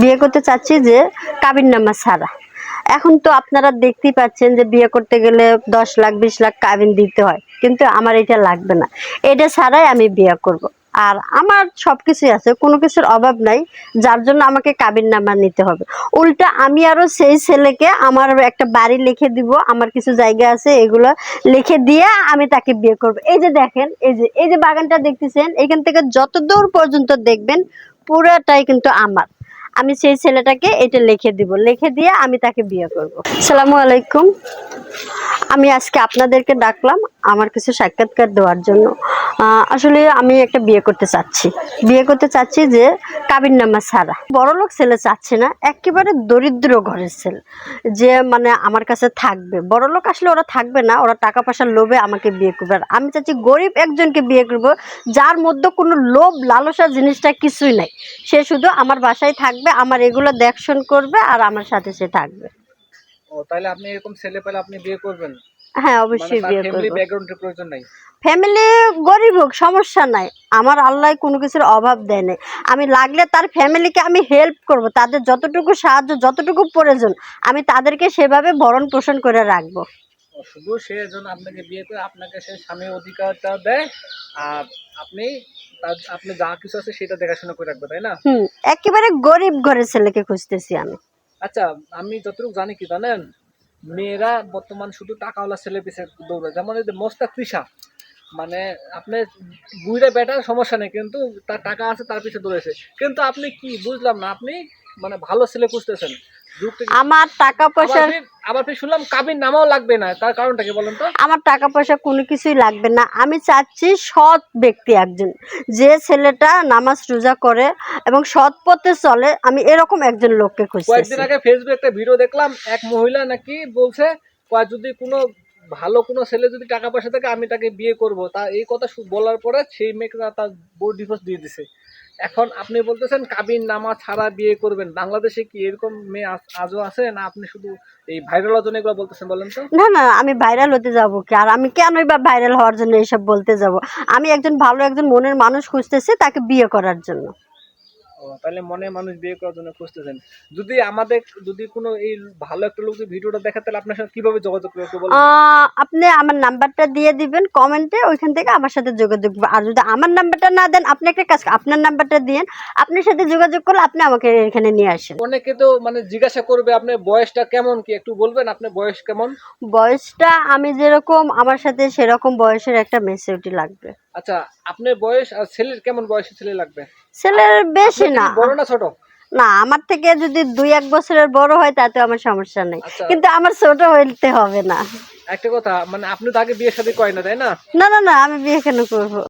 বিয়ে করতে চাচ্ছি যে কাবির নামা ছাড়া। এখন তো আপনারা দেখতেই পাচ্ছেন যে বিয়ে করতে গেলে দশ লাখ, বিশ লাখ কাবিন দিতে হয়। কিন্তু আমার এটা লাগবে না। এটা ছাড়াই আমি বিয়ে করব। আর আমার সব কিছুই আছে, কোনো কিছুর অভাব নাই। যার জন্য আমাকে কাবির নামা নিতে হবে। উল্টা আমি আরও সেই ছেলেকে আমার একটা বাড়ি লিখে দিব, আমার কিছু জায়গা আছে, এগুলো লিখে দিয়ে আমি তাকে বিয়ে করব। এই যে দেখেন, এই যে এই যে বাগানটা দেখতেছেন, এখান থেকে যত দূর পর্যন্ত দেখবেন, পুরোটাই কিন্তু আমার। আমি সেই ছেলেটাকে এটা লিখে দিব। লিখে দিয়ে আমি তাকে বিয়ে করব। সালামু আলাইকুম। আমি আজকে আপনাদেরকে ডাকলাম আমার কিছু সাক্ষাৎকার দেওয়ার জন্য। আসলে আমি একটা বিয়ে করতে চাচ্ছি। বিয়ে করতে চাচ্ছি যে কাবির নামা ছাড়া। বড়লোক ছেলে চাচ্ছে না, একেবারে দরিদ্র ঘরের ছেলে, যে মানে আমার কাছে থাকবে। বড়লোক আসলে ওরা থাকবে না, ওরা টাকা পয়সার লোভে আমাকে বিয়ে করবে। আর আমি চাচ্ছি গরিব একজনকে বিয়ে করব, যার মধ্যে কোনো লোভ, লালসা জিনিসটা কিছুই নাই। সে শুধু আমার বাসায় থাকবে, আমার এগুলো দেখশন করবে আর আমার সাথে সে থাকবে। ও তাহলে আপনি এরকম ছেলে পেলে আপনি বিয়ে করবেন? হ্যাঁ মানে অবশ্যই বিয়ে ফ্যামিলি করব। ব্যাকগ্রাউন্ডের প্রয়োজন নাই? ফ্যামিলি গরিব হোক সমস্যা নাই। আমার আল্লাহ কোনো কিছুর অভাব দেয় নাই। আমি লাগলে তার ফ্যামিলিকে আমি হেল্প করব। তাদের যতটুকু সাহায্য যতটুকু প্রয়োজন আমি তাদেরকে সেভাবে ভরণ পোষণ করে রাখব। শুধু সে জন্য আপনাকে বিয়ে করে আপনাকে সে স্বামীর অধিকারটা দেয় আর আপনি আপনি যা কিছু আছে সেটা দেখাশোনা করে রাখবে তাই না? হুম একেবারে গরিব ঘরের ছেলেকে খুঁজতেছি আমি। আচ্ছা আমি যতটুকু জানি কি জানেন, মেয়েরা বর্তমান শুধু টাকাওয়ালা ছেলে পিছে দৌড়ে যেমন এই মোস্তাক তৃষা মানে আপনি বুড়ে বেটার সমস্যা নেই, কিন্তু তার টাকা আছে, তার পিছে দৌড়েছে কিন্তু আপনি কি, বুঝলাম না, আপনি মানে ভালো ছেলে খুঁজতেছেন। আমার টাকা পয়সা আবার শুনলাম কাবির নামাও লাগবে না। তার কারণটা কি বলেন তো? আমার টাকা পয়সা কোনো কিছুই লাগবে না। আমি চাচ্ছি সৎ ব্যক্তি একজন। যে ছেলেটা নামাজ রোজা করে এবং সৎ পথে চলে আমি এরকম একজন লোককে খুঁজতেছি। কয়েকদিন আগে ফেসবুকে একটা ভিডিও দেখলাম এক মহিলা নাকি বলছে যদি কোনো ভালো কোনো ছেলে যদি টাকা পয়সা থাকে আমি তাকে বিয়ে করব। তা এই কথা বলার পরে সেই মেয়েকে তার- তার বউ ডিভোর্স দিয়ে দিছে। এখন আপনি বলতেছেন কাবিন নামা ছাড়া বিয়ে করবেন। বাংলাদেশে কি এরকম মেয়ে আজও আছে না আপনি শুধু এই ভাইরাল জন্য এগুলো বলতেছেন বলেন তো? না না, আমি ভাইরাল হতে যাব কি? আর আমি কেনই বা ভাইরাল হওয়ার জন্য এইসব বলতে যাব? আমি একজন ভালো একজন মনের মানুষ খুঁজতেছি তাকে বিয়ে করার জন্য। তাহলে মনে মানুষ বিয়ে করার জন্য খুঁজতেছেন। যদি আমাদের যদি কোনো এই ভালো একটা লোক যদি ভিডিওটা দেখে তাহলে আপনার সাথে কীভাবে যোগাযোগ করবে একটু বলুন। আপনি আমার নাম্বারটা দিয়ে দিবেন কমেন্টে ওইখান থেকে আমার সাথে যোগাযোগ আর যদি আমার নাম্বারটা না দেন আপনি একটা কাজ আপনার নাম্বারটা দিন আপনার সাথে যোগাযোগ করলে আপনি আমাকে এখানে নিয়ে আসেন। অনেকে তো মানে জিজ্ঞাসা করবে আপনার বয়সটা কেমন কি? একটু বলবেন আপনার বয়স কেমন? বয়সটা আমি যেরকম আমার সাথে সেরকম বয়সের একটা মেসিউটি লাগবে। আচ্ছা আপনার বয়স আর ছেলের কেমন বয়সে ছেলে লাগবে? ছেলের বেশি না। বড় না ছোট? না আমার থেকে যদি দুই এক বছরের বড় হয় তাতে আমার সমস্যা নেই। আচ্ছা। কিন্তু আমার ছোট হইতে হবে না। একটা কথা মানে আপনি তাকে আগে বিয়ে শাদী করেন না তাই না? না না না আমি বিয়ে কেন করব?